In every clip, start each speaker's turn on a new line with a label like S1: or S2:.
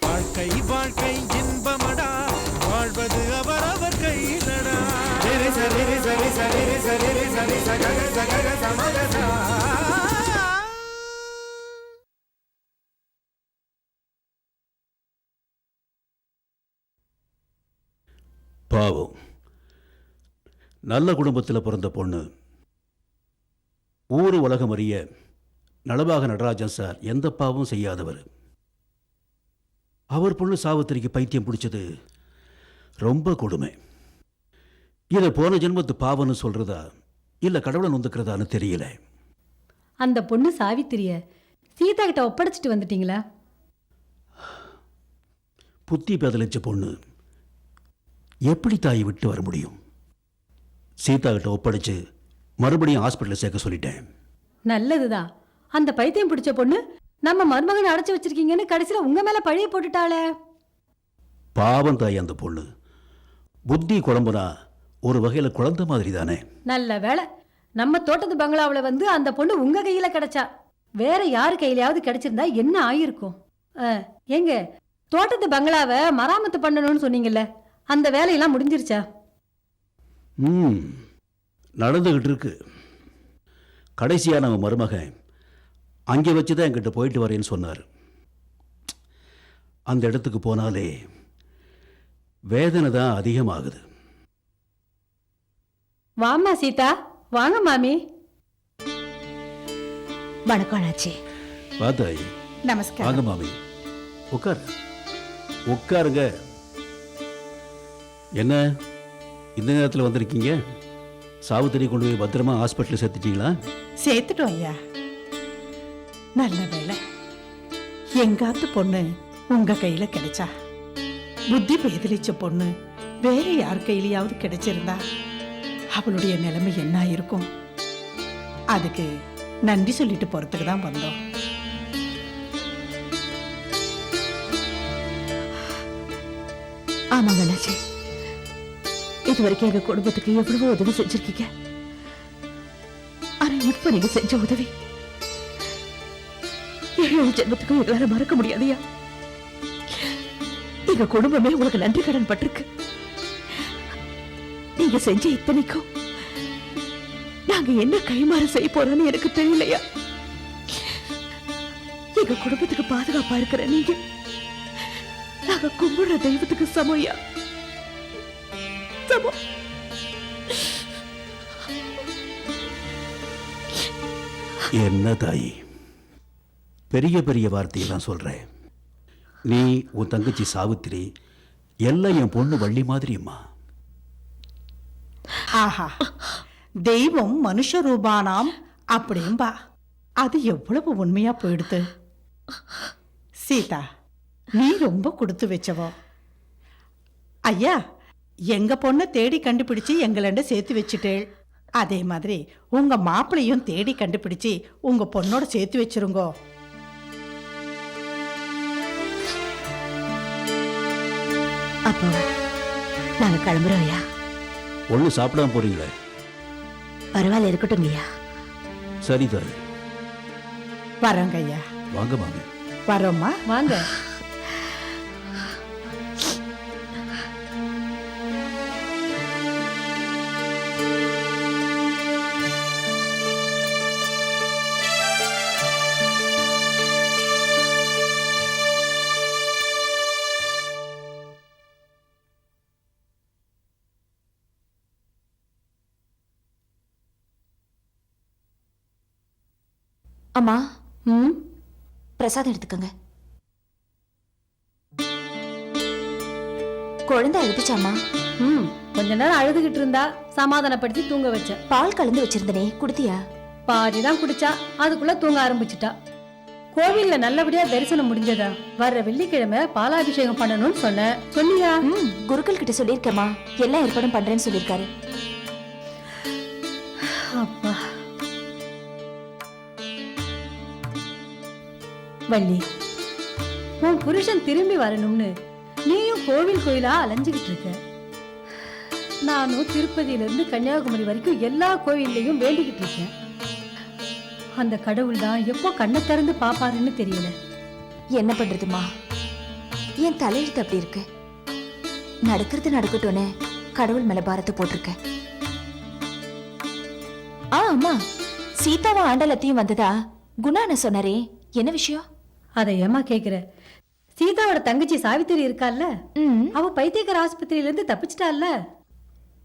S1: வாழ்க்கை வாழ்க்கை இன்பமடா. வாழ்வது அவரவர் கையிலடா. சரி சரி சரி சரி சரி
S2: பாவம். நல்ல குடும்பத்தில் பிறந்த பொண்ணு உலகம் அறிய நலபாக நடராஜன் சார் எந்த பாவமும் செய்யாதவர். அவர் பொண்ணு சாவித்திரிக்கு பைத்தியம் பிடிச்சது ரொம்ப கொடுமை. இதை போன ஜென்மத்து பாவம்னு சொல்றதா இல்லை கடவுளை நொந்துக்கிறதான்னு தெரியல.
S3: அந்த பொண்ணு சாவித்திரிய சீதா கிட்ட ஒப்படைச்சிட்டு வந்துட்டீங்களா?
S2: புத்தி பேதலிச்ச பொண்ணு எப்படி தாயை விட்டு வர முடியும்? சீதா கிட்ட ஒப்படைச்சு மறுபடியும் ஹாஸ்பிட்டலில் சேர்க்க சொல்லிட்டேன்.
S3: நல்லதுதான். அந்த பைத்தியம் பிடிச்ச பொண்ணு நம்ம மருமகனை அடைச்சு வச்சிருக்கீங்கன்னு கடைசியில உங்க மேல பழிய போட்டுட்டாளே.
S2: பாவம் தாய் அந்த பொண்ணு. புத்தி குழம்புனா ஒரு வகையில் குழந்தை மாதிரி தானே
S3: நல்ல வேளை நம்ம தோட்டத்து பங்களாவுல வந்து அந்த பொண்ணு உங்க கையில கிடைச்சா. வேற யாரு கையிலயாவது கிடைச்சிருந்தா என்ன ஆயிருக்கும்? அஹ், ஏங்க தோட்டத்து பங்களாவை மராமத்து பண்ணணும்னு சொன்னீங்கல்ல அந்த வேலையெல்லாம் முடிஞ்சிருச்சா?
S2: ம் நடந்துக்கிட்டு இருக்கு. கடைசியாக நம்ம மருமகன் அங்கே வச்சு தான் என்கிட்ட போயிட்டு வரேன்னு சொன்னார். அந்த இடத்துக்கு போனாலே வேதனை தான் அதிகமாகுது.
S3: வாம்மா சீதா வாங்க மாமி.
S4: வணக்கம் அண்ணாச்சி.
S2: பார்த்தாய்
S4: நமஸ்காரம்.
S2: வாங்க மாமி. உட்கார். உட்காருங்க. என்ன? இந்த நேரத்தில் வந்திருக்கீங்க? சாவுத்திரி கொண்டு போய் பத்திரமா ஹாஸ்பிட்டலில் சேர்த்துட்டீங்களா?
S4: சேர்த்துட்டோம் ஐயா. நல்ல வேலை எங்காத்து பொண்ணு உங்க கையில கிடைச்சா. புத்தி பேதலிச்ச பொண்ணு வேற யார் கையிலயாவது கிடைச்சிருந்தா அவளுடைய நிலைமை என்ன இருக்கும்? அதுக்கு நன்றி சொல்லிட்டு போறதுக்கு தான் வந்தோம்.
S5: ஆமாங்க அண்ணாச்சி இது வரைக்கும் எங்க குடும்பத்துக்கு எவ்வளவோ உதவி செஞ்சிருக்கீங்க. இப்ப நீங்க செஞ்ச உதவி ஏழு ஜென்மத்துக்கும் எங்களால மறக்க முடியாதையா? எங்க குடும்பமே உங்களுக்கு நன்றி கடன் பட்டிருக்கு. நீங்க செஞ்ச இத்தனைக்கும் நாங்க என்ன கைமாறு செய்ய போறோம்னு எனக்கு தெரியலையா? எங்க குடும்பத்துக்கு பாதுகாப்பா இருக்கிற நீங்க நாங்க கும்பிடுற தெய்வத்துக்கு சமயா
S2: என்ன தாயி பெரிய பெரிய வார்த்தையெல்லாம் சொல்கிறேன் நீ உன் தங்கச்சி சாவித்திரி எல்லாம் என் பொண்ணு வள்ளி மாதிரியம்மா.
S4: ஆஹா தெய்வம் மனுஷ ரூபானாம். அப்படிம்பா அது எவ்வளவு உண்மையா போயிடுது? சீதா நீ ரொம்ப கொடுத்து வச்சவோ? ஐயா எங்க பொண்ணை தேடி கண்டுபிடிச்சு எங்களண்ட சேர்த்து வச்சுட்டேள். அதே மாதிரி உங்க மாப்பிளையும் தேடி கண்டுபிடிச்சு உங்க பொண்ணோட சேர்த்து வச்சிருங்கோ.
S5: அப்போ நாங்க கிளம்புறோம் ஐயா.
S2: ஒன்றும் சாப்பிடாம போறீங்களே?
S5: பரவாயில்ல இருக்கட்டும் ஐயா.
S2: சரி தாய்
S4: வரோங்க ஐயா.
S2: வாங்க மாமி
S4: வரோம்மா?
S3: வாங்க.
S5: அம்மா.
S3: ம்?
S5: பிரசாதம் எடுத்துக்கோங்க. குழந்தை அழுதுச்சாம்மா.
S3: ம் கொஞ்ச நேரம் அழுதுகிட்டு இருந்தா சமாதானப்படுத்தி தூங்க வச்சேன்.
S5: பால் கலந்து வச்சிருந்தனே குடுத்தியா?
S3: பாதி தான் குடிச்சா அதுக்குள்ள தூங்க ஆரம்பிச்சிட்டா. கோவில்ல நல்லபடியா தரிசனம் முடிஞ்சதா? வர்ற வெள்ளிக்கிழமை பாலாபிஷேகம் பண்ணணும்னு சொன்னேன். சொன்னியா
S5: ம் குருக்கள் கிட்ட சொல்லியிருக்கேம்மா. எல்லா ஏற்பாடும் பண்றேன்னு சொல்லியிருக்காரு.
S3: வள்ளி. உன் புருஷன் திரும்பி வரணும்னு நீயும் கோவில் கோயிலா அலைஞ்சுக்கிட்டு இருக்க நானும் திருப்பதியிலிருந்து கன்னியாகுமரி வரைக்கும் எல்லா கோயில்லையும் வேண்டிக்கிட்டு இருக்கேன் அந்த கடவுள் தான் எப்போ கண்ணை திறந்து பாப்பாருன்னு தெரியல.
S5: என்ன பண்றதுமா? என் தலையெழுத்து அப்படி இருக்கு. நடக்கிறது நடக்கட்டும்னு கடவுள் மேல பாரத்தை போட்டிருக்க. ஆ அம்மா. சீதாவும் ஆண்டலத்தையும் வந்ததா? குணான சொன்னாரே. என்ன விஷயம்?
S3: அதை ஏமா கேக்குற? சீதாவோட தங்கச்சி சாவித்திரி இருக்கால்ல? அவ பைத்தியக்கார ஆஸ்பத்திரியில இருந்து தப்பிச்சிட்டால்ல?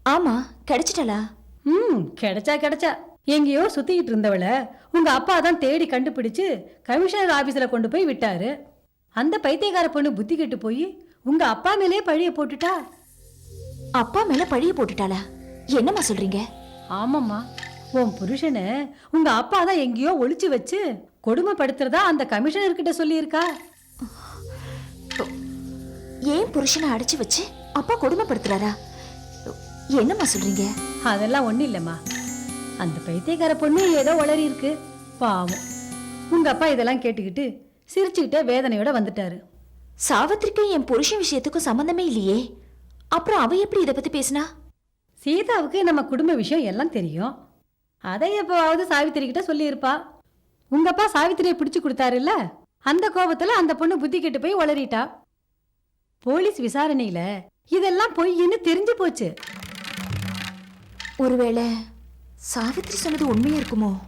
S5: ஆமா கிடைச்சிட்டலா
S3: ம் கிடைச்சா கிடைச்சா. எங்கேயோ சுத்திக்கிட்டு இருந்தவள உங்க அப்பா தான் தேடி கண்டுபிடிச்சு கமிஷனர் ஆபீஸ்ல கொண்டு போய் விட்டாரு. அந்த பைத்தியக்கார பொண்ணு புத்தி கெட்டு போய் உங்க அப்பா மேலே பழிய போட்டுட்டா?
S5: அப்பா மேல பழிய போட்டுட்டாளா? என்னம்மா சொல்றீங்க?
S3: ஆமாம்மா. உன் புருஷனை உங்க அப்பா தான் எங்கேயோ ஒளிச்சு வச்சு கொடுமைப்படுத்துறதா அந்த கமிஷனர் கிட்ட சொல்லியிருக்கா?
S5: ஏன் புருஷனை அடைச்சு வச்சு அப்பா கொடுமைப்படுத்துறாரா? என்னம்மா சொல்றீங்க?
S3: அதெல்லாம் ஒண்ணும் இல்லம்மா. அந்த பைத்தியக்கார பொண்ணு ஏதோ உளறி இருக்கு. பாவம். உங்க அப்பா இதெல்லாம் கேட்டுக்கிட்டு சிரிச்சுக்கிட்டே வேதனையோட வந்துட்டாரு.
S5: சாவித்திரிக்கும் என் புருஷன் விஷயத்துக்கும் சம்பந்தமே இல்லையே. அப்புறம் அவ எப்படி இத பத்தி பேசினா?
S3: சீதாவுக்கு நம்ம குடும்ப விஷயம் எல்லாம் தெரியும். அதை எப்பவாவது சாவித்திரி கிட்ட சொல்லியிருப்பா. உங்க அப்பா சாவித்திரியை பிடிச்சு கொடுத்தாருல்ல? அந்த கோபத்துல அந்த பொண்ணு புத்தி கெட்டு போய் உளறிட்டா. போலீஸ் விசாரணையில இதெல்லாம் பொய்ன்னு தெரிஞ்சு போச்சு.
S5: ஒருவேளை சாவித்திரி சொன்னது உண்மையா இருக்குமோ?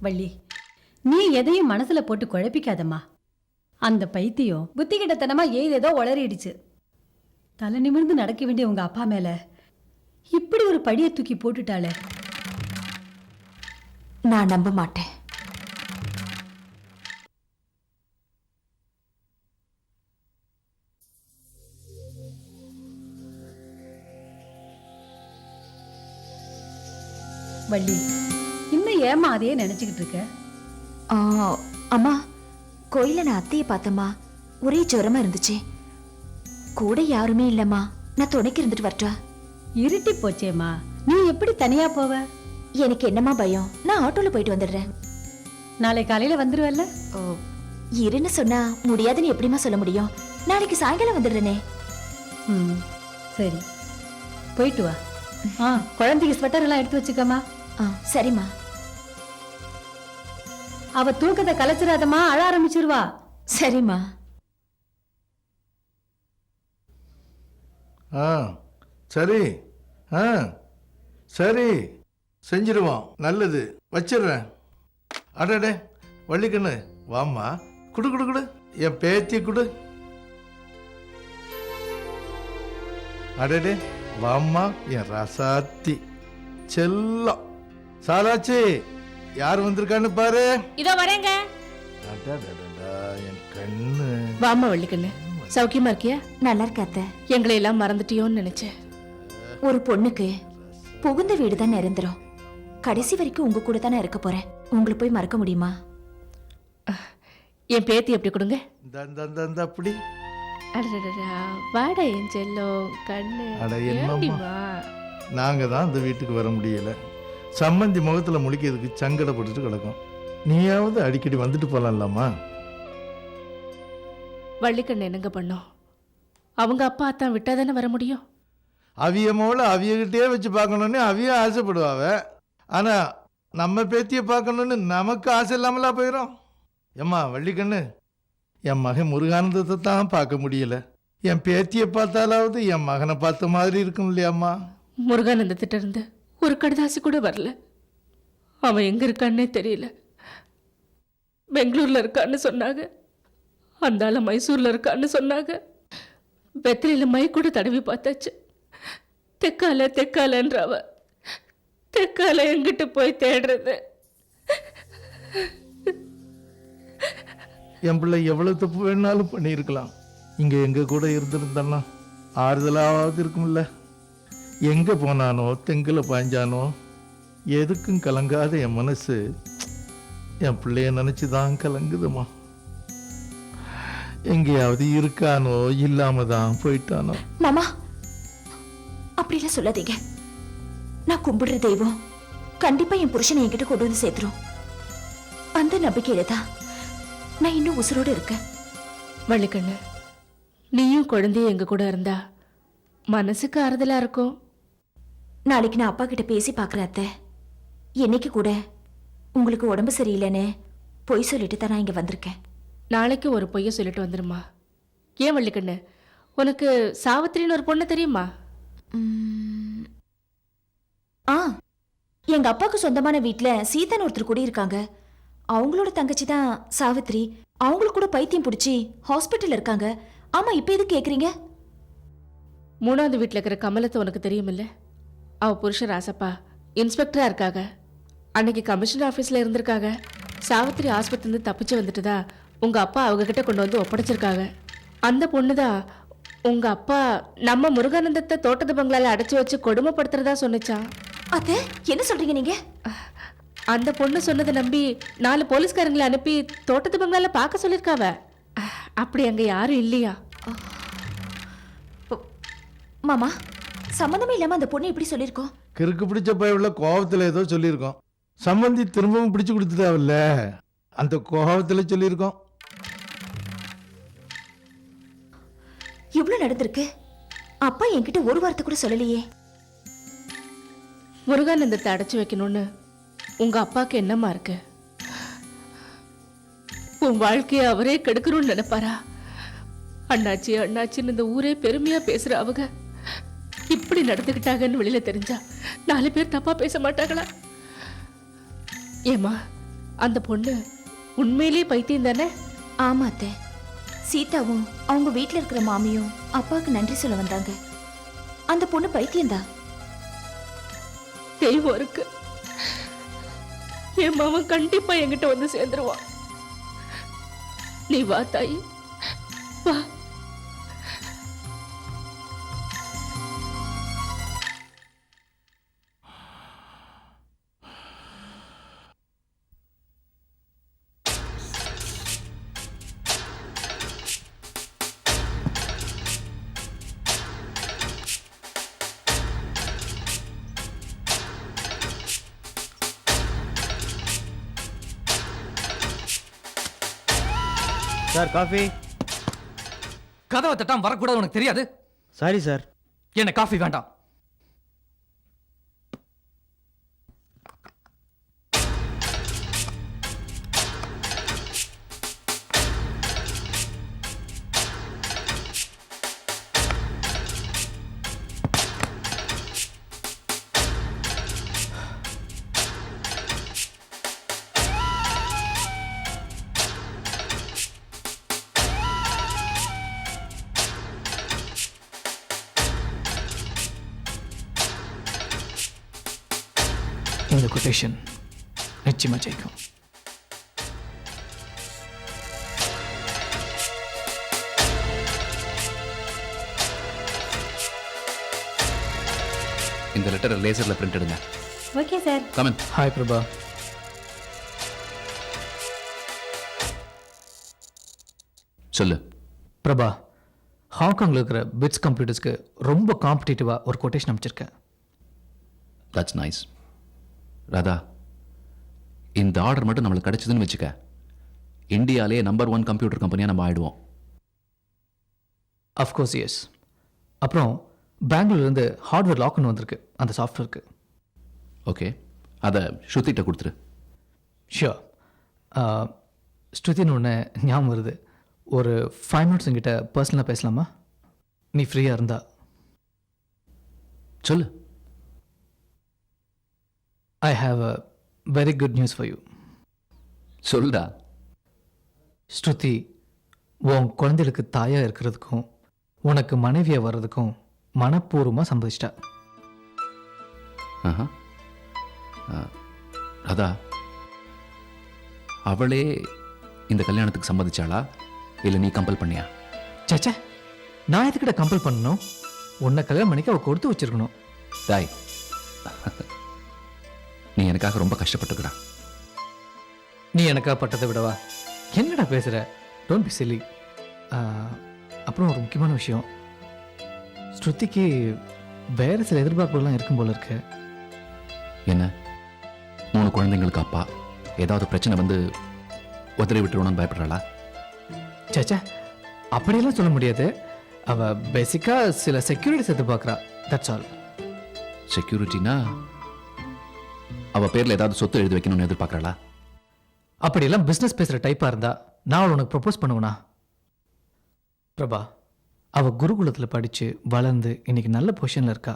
S3: வள்ளி நீ எதையும் மனசுல போட்டு குழப்பிக்காதம்மா. அந்த பைத்தியம் புத்தி கிட்டத்தனமா ஏதேதோ உளறிடுச்சு. தலை நிமிர்ந்து நடக்க வேண்டிய உங்க அப்பா மேல இப்படி ஒரு படியை தூக்கி போட்டுட்டாளே.
S5: நான் நம்ப மாட்டேன்.
S3: வள்ளி இன்னும் ஏமா அதையே நினைச்சுக்கிட்டு இருக்க?
S5: ஆ, அம்மா கோயில நான் அத்தையை பார்த்தம்மா. ஒரே ஜுரமா இருந்துச்சு. கூட யாருமே இல்லம்மா. நான் துணைக்கு இருந்துட்டு வரட்டா?
S3: இருட்டி போச்சேம்மா. நீ எப்படி தனியா போவ?
S5: எனக்கு என்னம்மா பயம்? நான் ஆட்டோல போயிட்டு வந்துடுறேன்.
S3: நாளை காலையில வந்துருவல்ல?
S5: ஓ, இருன்னு சொன்னா முடியாதுன்னு எப்படிம்மா சொல்ல முடியும்? நாளைக்கு சாயங்காலம் வந்துடுறேனே.
S3: ம் சரி. போயிட்டு வா. ஆ குழந்தைக்கு ஸ்வெட்டர் எல்லாம் எடுத்து வச்சுக்கம்மா.
S5: ஆ சரிம்மா.
S3: அவ தூக்கத்தை கலைச்சிடாதம்மா அழ ஆரம்பிச்சிருவா.
S5: சரிம்மா.
S6: ஆ சரி. ஆ சரி. செஞ்சிருவோம். நல்லது. வச்சிடுறேன். அடடே வள்ளிக்கண்ணு வாம்மா. குடு குடு குடு. என் பேத்தி குடு. அடடே வாம்மா என் ரசாத்தி. செல்லம். சாலாச்சி யார் வந்திருக்கான்னு பாரு.
S7: இதோ வரேங்க.
S6: அடடடடா, என் கண்ணு.
S7: வாமா வள்ளிக்கண்ணு. சௌக்கியமா இருக்கியா?
S5: நல்லா இருக்க அத்தை.
S7: எங்களை எல்லாம் மறந்துட்டியோன்னு நினைச்சேன்.
S5: ஒரு பொண்ணுக்கு புகுந்த வீடு தான் நிரந்தரம். கடைசி வரைக்கும் உங்க கூட தானே இருக்க போறேன். உங்களை போய் மறக்க முடியுமா?
S7: என் பேத்தி எப்படி கொடுங்க?
S6: இந்த இந்த இந்த இந்த அப்படி.
S7: அடடடா வாடா என் செல்லம் கண்ணு
S6: அட என்னம்மா
S7: ஏண்டிம்மா?
S6: நாங்கள் தான் அந்த வீட்டுக்கு வர முடியல. சம்மந்தி முகத்தில் முழிக்கிறதுக்கு சங்கடப்பட்டுட்டு கிடக்கும். நீயாவது அடிக்கடி வந்துட்டு போகலாம்லாமா
S7: வள்ளிக்கண்ணு என்னங்க பண்ணோம்? அவங்க அப்பா அத்தான் விட்டா தானே வர முடியும்?
S6: அவிய மோள அவியகிட்டே வச்சு பார்க்கணுன்னு அவிய ஆசைப்படுவாவ. ஆனால் நம்ம பேத்தியை பார்க்கணுன்னு நமக்கு ஆசை இல்லாமலா போயிடும் எம்மா வள்ளிக்கண்ணு என் மகன் முருகானந்தத்தை தான் பார்க்க முடியல. என் பேத்தியை பார்த்தாலாவது என் மகனை பார்த்த மாதிரி இருக்கும் இல்லையாம்மா
S7: முருகானந்தத்திட்ட இருந்து ஒரு கடுதாசி கூட வரல. அவன் எங்க இருக்கான்னே தெரியல. பெங்களூர்ல இருக்கான்னு சொன்னாங்க. அந்த ஆள மைசூர்ல இருக்கான்னு சொன்னாங்க. வெத்திலையில மை கூட தடவி பார்த்தாச்சு. தெக்கால தெக்காலன்ற அவ. தெக்கால எங்கிட்டு போய் தேடுறது?
S6: என் பிள்ளை எவ்வளவு தப்பு வேணாலும் பண்ணியிருக்கலாம். இங்கே எங்க கூட இருந்திருந்தானா ஆறுதலாவது இருக்கும்ல. எங்க போனானோ தெங்குல பாய்ஞ்சானோ எதுக்கும் கலங்காத என் மனசு என் பிள்ளைய நினைச்சு தான் கலங்குதுமா. எங்கேயாவது இருக்கானோ இல்லாம தான் போயிட்டானோ.
S5: மாமா அப்படிலாம் சொல்லாதீங்க. நான் கும்பிடுற தெய்வம். கண்டிப்பா என் புருஷனை என்கிட்ட கொண்டு வந்து சேர்த்துரும். அந்த நம்பிக்கையில தான் நான் இன்னும் உசுரோடு இருக்கேன்.
S7: வள்ளிக்கண்ணு நீயும் குழந்தையும் எங்க கூட இருந்தா மனசுக்கு ஆறுதலா இருக்கும்.
S5: நாளைக்கு நான் அப்பா கிட்ட பேசி பார்க்குறேன் அத்தை. என்னைக்கு கூட உங்களுக்கு உடம்பு சரியில்லைன்னு பொய் சொல்லிட்டு தான் நான் இங்கே வந்திருக்கேன்.
S7: நாளைக்கு ஒரு பொய்ய சொல்லிட்டு வந்துருமா? ஏன் வள்ளிக்கண்ணு உனக்கு சாவித்திரின்னு ஒரு பொண்ணு தெரியுமா
S5: உம். ஆ எங்க அப்பாவுக்கு சொந்தமான வீட்டுல சீதன் ஒருத்தர் கூட இருக்காங்க. அவங்களோட தங்கச்சி தான் சாவித்ரி. அவங்களுக்கு கூட பைத்தியம் பிடிச்சி ஹாஸ்பிட்டல் இருக்காங்க. ஆமா இப்போ எது கேக்குறீங்க?
S7: மூணாவது வீட்டில் இருக்கிற கமலத்தை உனக்கு தெரியுமில்ல? அவ புருஷன் ராசப்பா. இன்ஸ்பெக்டரா இருக்காங்க அன்னைக்கு கமிஷனர் ஆஃபீஸில் இருந்திருக்காங்க சாவித்திரி ஆஸ்பத்திரிலேருந்து தப்பிச்சு வந்துட்டுதா உங்க அப்பா அவங்க கிட்ட கொண்டு வந்து ஒப்படைச்சிருக்காங்க அந்த பொண்ணு தான் உங்க அப்பா நம்ம முருகானந்தத்தை தோட்டத்து பங்களால அடைச்சி வச்சு கொடுமைப்படுத்துறதா சொன்னிச்சான்.
S5: அத்தை என்ன சொல்றீங்க நீங்க?
S7: அந்த பொண்ணு சொன்னதை நம்பி நாலு போலீஸ்காரங்களை அனுப்பி தோட்டத்து பங்களால பார்க்க சொல்லியிருக்காவ? அப்படி அங்க யாரும் இல்லையா?
S5: மாமா சம்மந்தமே இல்லாம அந்த பொண்ணு எப்படி சொல்லியிருக்கோம்.
S6: கிறுக்கு பிடிச்ச பயவுள்ள கோவத்தில் ஏதோ சொல்லியிருக்கோம். சம்பந்தி திரும்பவும் பிடிச்சு கொடுத்துட்டாவில்ல? அந்த கோபத்தில் சொல்லியிருக்கோம்.
S5: இவ்வளவு நடந்திருக்கு. அப்பா என்கிட்ட ஒரு வார்த்தை கூட சொல்லலையே.
S7: முருகானந்தத்தை அடைச்சி வைக்கணும்னு உங்க அப்பாவுக்கு என்னமா இருக்கு? உன் வாழ்க்கைய அவரே கெடுக்கணும்னு நினைப்பாரா? அண்ணாச்சி அண்ணாச்சின்னு இந்த ஊரே பெருமையா பேசுற அவங்க இப்படி நடந்துக்கிட்டாங்கன்னு வெளியில தெரிஞ்சா நாலு பேர் தப்பா பேச மாட்டாங்களா? ஏமா அந்த பொண்ணு உண்மையிலேயே பைத்தியம் தானே?
S5: ஆமாத்தே சீதாவும் அவங்க வீட்டில் இருக்கிற மாமியும் அப்பாவுக்கு நன்றி சொல்ல வந்தாங்க. அந்த பொண்ணு பைத்தியம்தான்.
S7: தெய்வம் இருக்கு. என் மாமன் கண்டிப்பா என்கிட்ட வந்து சேர்ந்துருவான். நீ வா தாயி.
S8: Sir coffee.
S9: கதவை தட்டாம வரக்கூடாது உனக்கு தெரியாது?
S8: Sorry sir.
S9: என்ன காஃபி வேண்டாம். இந்த கொட்டேஷன் நிச்சயமா ஜெயிக்கும்.
S10: இந்த லெட்டரை லேசரில் பிரிண்ட் எடுங்க.
S3: Okay sir
S10: come on
S9: hi Prabha
S10: சொல்லு.
S9: பிரபா ஹாங்காங்கில் இருக்கிற பிட்ஸ் கம்ப்யூட்டர்ஸ்க்கு ரொம்ப காம்படிட்டிவாக ஒரு கொட்டேஷன் அமைச்சிருக்கேன்
S10: தட்ஸ் நைஸ் ராதா இந்த ஆர்டர் மட்டும் நம்மளுக்கு கிடைச்சதுன்னு வச்சுக்க. இந்தியாலே நம்பர் ஒன் கம்ப்யூட்டர் கம்பெனியாக நம்ம ஆயிடுவோம்.
S9: அஃப்கோர்ஸ் எஸ் அப்புறம் பெங்களூர்லேருந்து ஹார்ட்வேர் லாக்னு வந்திருக்கு அந்த சாஃப்ட்வேருக்கு
S10: ஓகே அதை ஸ்ருதிட்ட கொடுத்துரு.
S9: ஷியோர் ஸ்ருதின்னு ஒன்று ஞாபகம் வருது. ஒரு ஃபைவ் மினிட்ஸ் என்கிட்ட பர்சனலாக பேசலாமா? நீ ஃப்ரீயாக இருந்தா.
S10: சொல்லு.
S9: I have a very good news for you
S10: சொல்லுடா
S9: ஸ்ருதி உன் குழந்தைகளுக்கு தாயாக இருக்கிறதுக்கும் உனக்கு மனைவியாக வர்றதுக்கும் மனப்பூர்வமாக சம்மதிச்சிட்டா
S10: ஆஹா. ராதா அவளே இந்த கல்யாணத்துக்கு சம்மதிச்சாளா? இல்லை நீ கம்பல் பண்ணியா?
S9: சேச்சே நான் எதுக்கிட்ட கம்பல் பண்ணணும்? உன்னை கல்யாணம் பண்ணிக்க அவள் கொடுத்து வச்சிருக்கணும்.
S10: டாய் நீ எனக்காக ரொம்ப கஷ்டப்பட்டுக்கடா.
S9: நீ எனக்கா பட்டதை விடவா? என்னடா பேசுகிற டோன்ட் பி சில்லி அப்புறம் ஒரு முக்கியமான விஷயம். ஸ்ருதிக்கு வேறு சில எதிர்பார்ப்புகள்லாம் இருக்கும் போல இருக்கு.
S10: என்ன? மூணு குழந்தைங்களுக்கு அப்பா. ஏதாவது பிரச்சனை வந்து உதறி விட்டுருவோன்னு பயப்படுறாளா?
S9: சேச்சே அப்படியெல்லாம் சொல்ல முடியாது. அவ பேசிக்காக சில செக்யூரிட்டிஸ் எதிர்பார்க்குறா. தட்ஸ் ஆல்
S10: செக்யூரிட்டினா அவ பேர்ல ஏதாவது சொத்து எழுதி வைக்கணும்னு எதிர்பார்க்கறாளா?
S9: அப்படியெல்லாம் பிஸ்னஸ் பேசுகிற டைப்பாக இருந்தா நான் அவளை உனக்கு ப்ரப்போஸ் பண்ணுவேனா? பிரபா அவ குருகுலத்தில் படித்து வளர்ந்து இன்னைக்கு நல்ல பொசிஷனில் இருக்கா?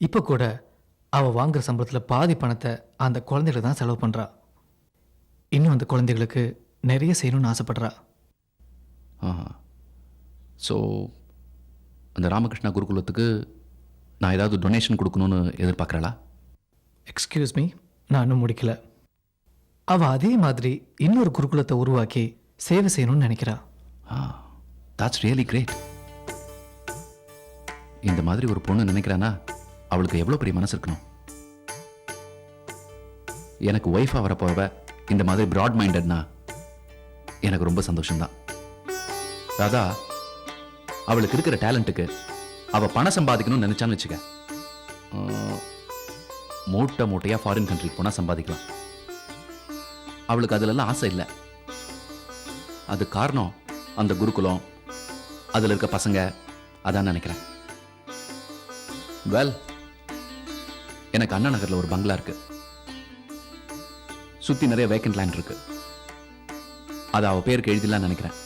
S9: இப்போ கூட அவ வாங்குற சம்பளத்தில் பாதி பணத்தை அந்த குழந்தைகளுக்கு தான் செலவு பண்ணுறா இன்னும் அந்த குழந்தைகளுக்கு நிறைய செய்யணும்னு ஆசைப்படுறா.
S10: ஆஹா. ஸோ அந்த ராமகிருஷ்ணா குருகுலத்துக்கு நான் ஏதாவது டொனேஷன் கொடுக்கணும்னு எதிர்பார்க்கறாளா?
S9: எக்ஸ்கியூஸ் மீ நான் இன்னும் முடிக்கல. அவ அதே மாதிரி இன்னொரு குருகுலத்தை உருவாக்கி சேவை செய்யணும்னு நினைக்கிறா.
S10: ஆ ரியலி கிரேட் இந்த மாதிரி ஒரு பொண்ணு நினைக்கிறானா? அவளுக்கு எவ்வளோ பெரிய மனசு இருக்கணும்? எனக்கு ஒய்ஃபாக வரப்போவ இந்த மாதிரி ப்ராட் மைண்டட்னா எனக்கு ரொம்ப சந்தோஷம்தான். ராதா அவளுக்கு இருக்கிற டேலண்ட்டுக்கு அவள் பணம் சம்பாதிக்கணும்னு நினைச்சான்னு வச்சுக்க. மூட்டை மூட்டையாக ஃபாரின் கண்ட்ரிக்கு போனால் சம்பாதிக்கலாம். அவளுக்கு அதிலெல்லாம் ஆசை இல்லை. அது காரணம் அந்த குருகுலம் அதில் இருக்க பசங்க அதான் நினைக்கிறேன். வெல் எனக்கு அண்ணா நகரில் ஒரு பங்களா இருக்கு. சுற்றி நிறைய வேக்கண்ட் லேண்ட் இருக்கு. அது அவ பேருக்கு எழுதிடலாம்னு நினைக்கிறேன்.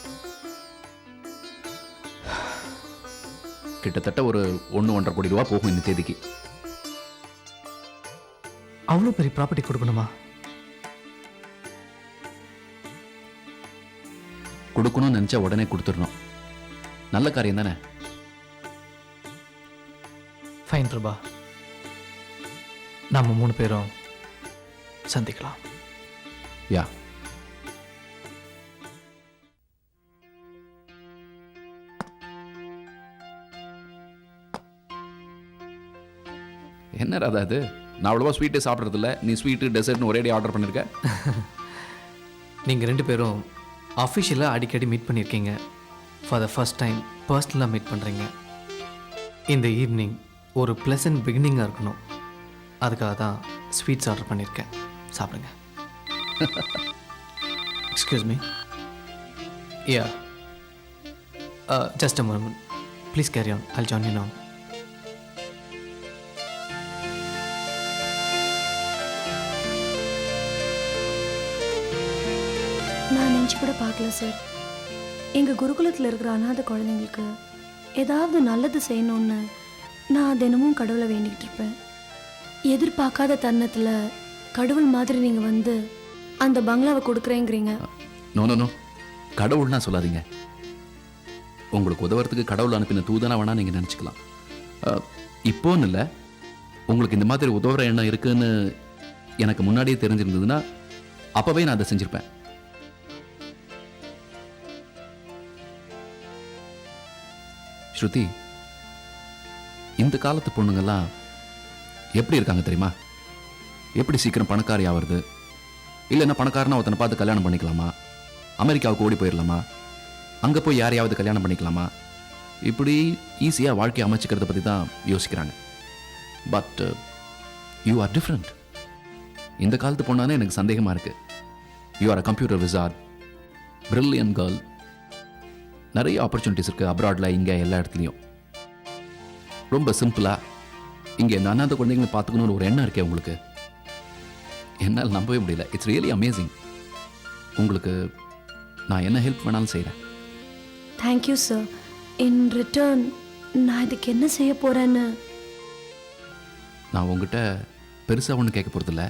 S10: கிட்டத்தட்ட ஒரு ஒன்று ஒன்றரை கோடி ரூபா போகும் இந்த தேதிக்கு.
S9: அவ்வளோ பெரிய ப்ராப்பர்ட்டி கொடுக்கணுமா?
S10: கொடுக்கணும்னு நினச்சா உடனே கொடுத்துடணும். நல்ல காரியம் தானே?
S9: ஃபைன் பிரபா. நம்ம மூணு பேரும் சந்திக்கலாம்.
S10: யா. என்ன ராதா இது? நான் அவ்வளோவா ஸ்வீட்டு சாப்பிட்றதில்ல. நீ ஸ்வீட்டு டெசர்ட்னு ஒரேடி ஆர்டர் பண்ணியிருக்க
S9: நீங்கள் ரெண்டு பேரும் அஃபிஷியலாக அடிக்கடி மீட் பண்ணியிருக்கீங்க ஃபார் த ஃபஸ்ட் டைம் பர்சனலாக மீட் பண்ணுறீங்க இந்த ஈவினிங் ஒரு ப்ளசன்ட் பிகினிங்காக இருக்கணும். அதுக்காக தான் ஸ்வீட்ஸ் ஆர்டர் பண்ணியிருக்கேன் சாப்பிடுங்க. Excuse me ya just a moment please carry on I'll join you no
S8: நினச்சி கூட பார்க்கல சார் எங்கள் குருகுலத்தில் இருக்கிற அனாதை குழந்தைங்களுக்கு ஏதாவது நல்லது செய்யணும்னு நான் தினமும் கடவுளை வேண்டிக்கிட்டு இருப்பேன். எதிர்பார்க்காத தருணத்தில் கடவுள் மாதிரி நீங்கள் வந்து அந்த பங்களாவை கொடுக்குறேங்கிறீங்க.
S10: நோ நோ நோ கடவுள்னா சொல்லாதீங்க. உங்களுக்கு உதவுறதுக்கு கடவுள் அனுப்பின தூதனா வேணா நீங்கள் நினச்சிக்கலாம். இப்போன்னு இல்லை. உங்களுக்கு இந்த மாதிரி உதவுற எண்ணம் இருக்குன்னு எனக்கு முன்னாடியே தெரிஞ்சிருந்ததுன்னா அப்போவே நான் அதை செஞ்சுருப்பேன். ஸ்ருதி இந்த காலத்து பொண்ணுங்கள்லாம் எப்படி இருக்காங்க தெரியுமா? எப்படி சீக்கிரம் பணக்காரி ஆவறது? இல்லைன்னா பணக்காரனா ஒருத்தனை பார்த்து கல்யாணம் பண்ணிக்கலாமா? அமெரிக்காவுக்கு ஓடி போயிடலாமா அங்கே போய் யாரையாவது கல்யாணம் பண்ணிக்கலாமா? இப்படி ஈஸியாக வாழ்க்கையை அமைச்சிக்கிறத பற்றி தான் யோசிக்கிறாங்க. பட் யூ ஆர் டிஃப்ரெண்ட் இந்த காலத்து பொண்ணானே எனக்கு சந்தேகமாக இருக்குது you are a computer wizard brilliant girl நிறைய ஆப்பர்ச்சுனிட்டிஸ் இருக்குது அப்ராடில் இங்கே எல்லா இடத்துலையும். ரொம்ப சிம்பிளாக இங்கே இந்த அனாதை குழந்தைங்களை பார்த்துக்கணும்னு ஒரு எண்ணம் இருக்கே உங்களுக்கு. என்னால் நம்பவே முடியல. இட்ஸ் ரியலி அமேசிங் உங்களுக்கு நான் என்ன ஹெல்ப் வேணாலும் செய்கிறேன்
S8: தேங்க்யூ சார் இன் ரிட்டர்ன் நான் இதுக்கு என்ன செய்ய போகிறேன்னு
S10: நான் உங்ககிட்ட பெருசாக ஒன்றும் கேட்க போகிறதில்ல